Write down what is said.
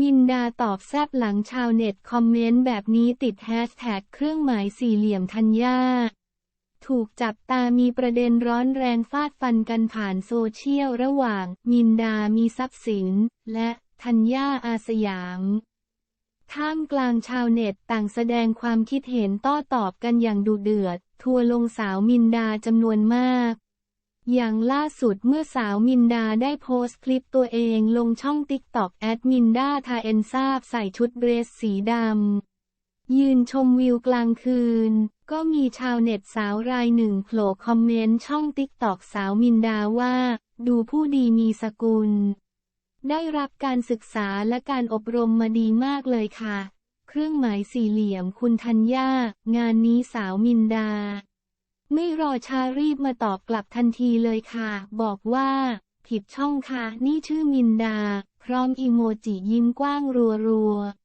มินดาตอบแซบหลังชาวเน็ตคอมเมนต์แบบนี้ติดแฮชแท็กเครื่องหมายสี่เหลี่ยมธัญญาถูกจับตามีประเด็นร้อนแรงฟาดฟันกันผ่านโซเชียลระหว่าง มินดามีทรัพย์สิน และธัญญาอาสยาม ท่ามกลางชาวเน็ตต่างแสดงความคิดเห็นโต้อตอบกันอย่างดุเดือด ทัวลงสาวมินดาจำนวนมาก อย่างล่าสุดเมื่อสาวมินดาได้โพสต์คลิปตัวเองลงช่องติ๊กต็อกแอดมินดาทาเอนซาบใส่ชุดเดรสสีดำ ยืนชมวิวกลางคืน ก็มีชาวเน็ตสาวรายหนึ่งโผล่คอมเมนต์ช่องติ๊กต็อกสาวมินดาว่า ดูผู้ดีมีสกุล ได้รับการศึกษาและการอบรมมาดีมากเลยค่ะ เครื่องหมายสี่เหลี่ยมคุณธัญญางานนี้สาวมินดา ไม่รอช้ารีบมาตอบกลับทันทีเลยค่ะ บอกว่า ผิดช่องค่ะ นี่ชื่อมินดา พร้อมอีโมจิยิ้มกว้างรัวๆ